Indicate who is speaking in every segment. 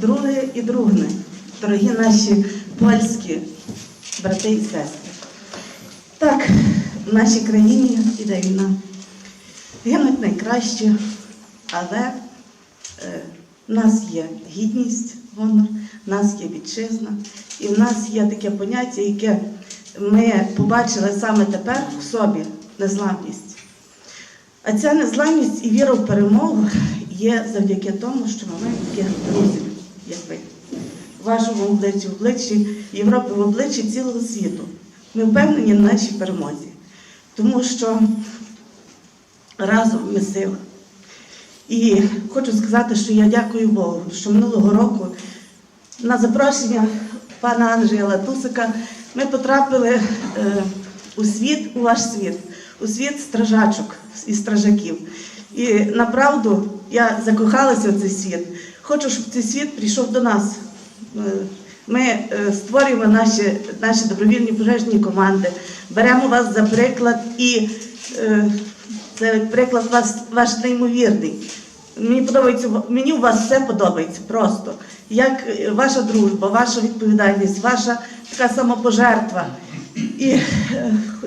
Speaker 1: Друге і другне, дорогі наші польські брати і сестри. Так, в нашій країні іде війна. Гинуть найкраще, але е, в нас є гідність, гонор, в нас є вітчизна, і в нас є таке поняття, яке ми побачили саме тепер в собі незламність. А ця незламність і віра в перемогу є завдяки тому, що ми маємо таких друзів, як ви. В вашому обличчі, в обличчі Європи, в обличчі цілого світу. Ми впевнені в нашій перемозі. Тому що разом ми сила. І хочу сказати, що я дякую Богу, що минулого року на запрошення пана Анджея Латусика ми потрапили е, у світ, у ваш світ, у світ стражачок і стражаків. І направду я закохалася в цей світ. Хочу, щоб цей світ прийшов до нас. Е, Ми е, створюємо наші, наші добровільні пожежні команди, беремо вас за приклад і е, це приклад вас, ваш неймовірний. Мені подобається, мені у вас все подобається просто. Як ваша дружба, ваша відповідальність, ваша така самопожертва. І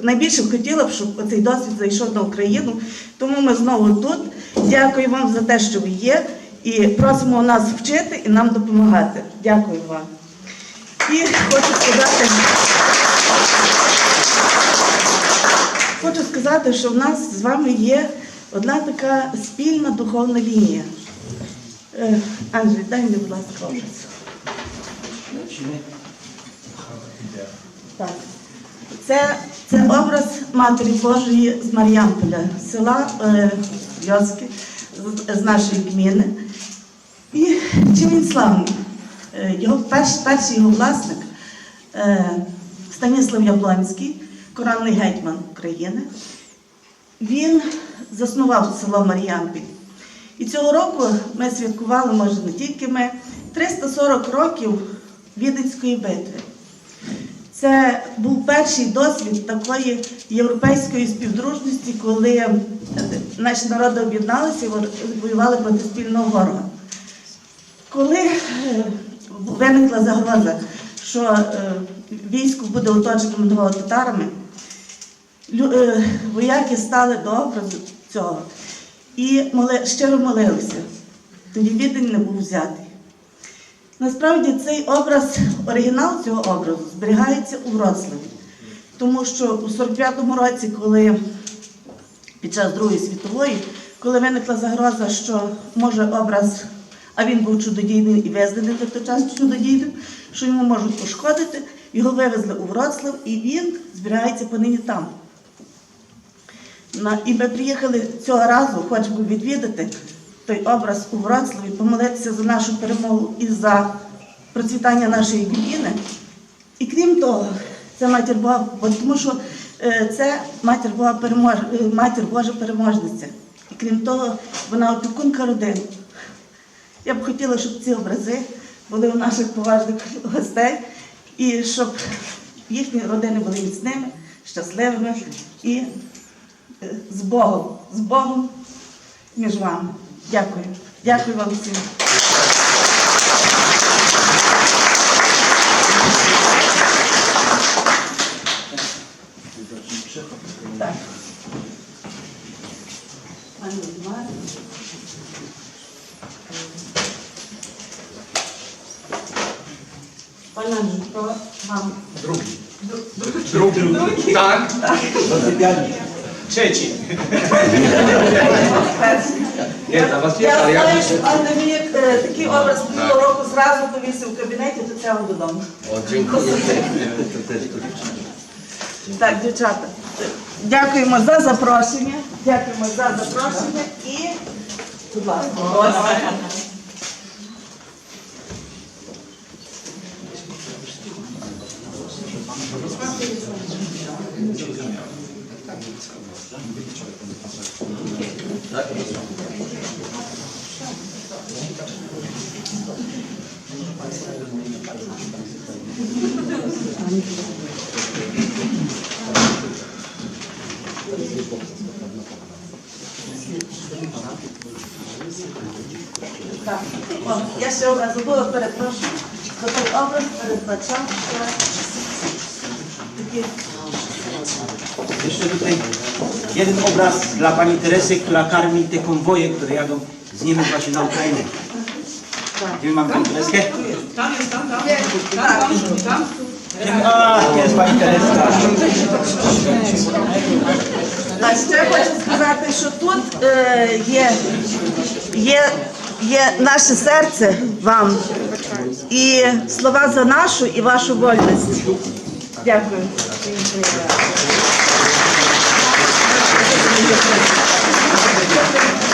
Speaker 1: найбільше б хотіла б, щоб цей досвід зайшов на Україну. Тому ми знову тут. Дякую вам за те, що ви є, і просимо нас вчити і нам допомагати. Дякую вам. І хочу сказати. Хочу сказати, що в нас з вами є одна така спільна духовна лінія. Е, Андрій, дай мені, будь ласка, образ. Так. Це, це образ Матері Божої з Мар'янполя, села е, Йоски, з, з нашої гміни. І чим він славний? Е, Його перший, перший його власник е, Станіслав Яблонський, коронний гетьман України. Він заснував село Мар'янпіль. І цього року ми святкували, може не тільки ми, 340 років Віденської битви. Це був перший досвід такої європейської співдружності, коли е, наші народи об'єдналися і воювали проти спільного ворога. Коли е, виникла загроза, що е, військо буде оточено монголо-татарами, е, вояки стали до образу цього і щиро молилися. Тоді відень не був взятий. Насправді цей образ, оригінал цього образу зберігається у Вроцлаві. Тому що у 45-му році, коли під час Другої світової, коли виникла загроза, що може образ, а він був чудодійним і визнаний на той час чудодійним, що йому можуть пошкодити, його вивезли у Вроцлав, і він збирається понині там. І ми приїхали цього разу, хочемо відвідати той образ у Вроцлаві, помолитися за нашу перемогу і за процвітання нашої країни. І крім того, це матір Бога, тому що е, це матір Бога перемож, е, матір Божа переможниця. І крім того, вона опікунка родин. Я б хотіла, щоб ці образи були у наших поважних гостей, і щоб їхні родини були міцними, щасливими і е, з Богом, з Богом між вами. Дякую. Дякую вам всім. Так. Пане Житко, вам.
Speaker 2: Другий.
Speaker 1: Другий.
Speaker 2: Так. 25. Чечі.
Speaker 1: Я знаю, що Анна мені такий образ минулого року зразу повісив в кабінеті, то це вам додому. Так, дівчата, дякуємо за запрошення. Дякуємо за запрошення і будь ласка. Tak? Tak. O, ja się od razu było przeprosić, to ten obraz przeznaczał, że takie
Speaker 3: Jeszcze tutaj jeden obraz dla pani Teresy, która karmi te konwoje, które jadą z Niemiec właśnie na Ukrainę. Gdzie my mamy pani Tereskę?
Speaker 4: Tam jest, tam, tam.
Speaker 1: Tak.
Speaker 4: Tam, tam, tam.
Speaker 3: A, jest pani Tereska.
Speaker 1: А ще хочу сказати, що тут е, є, є, є наше серце вам і слова за нашу і вашу вольність. Дякую. Дякую.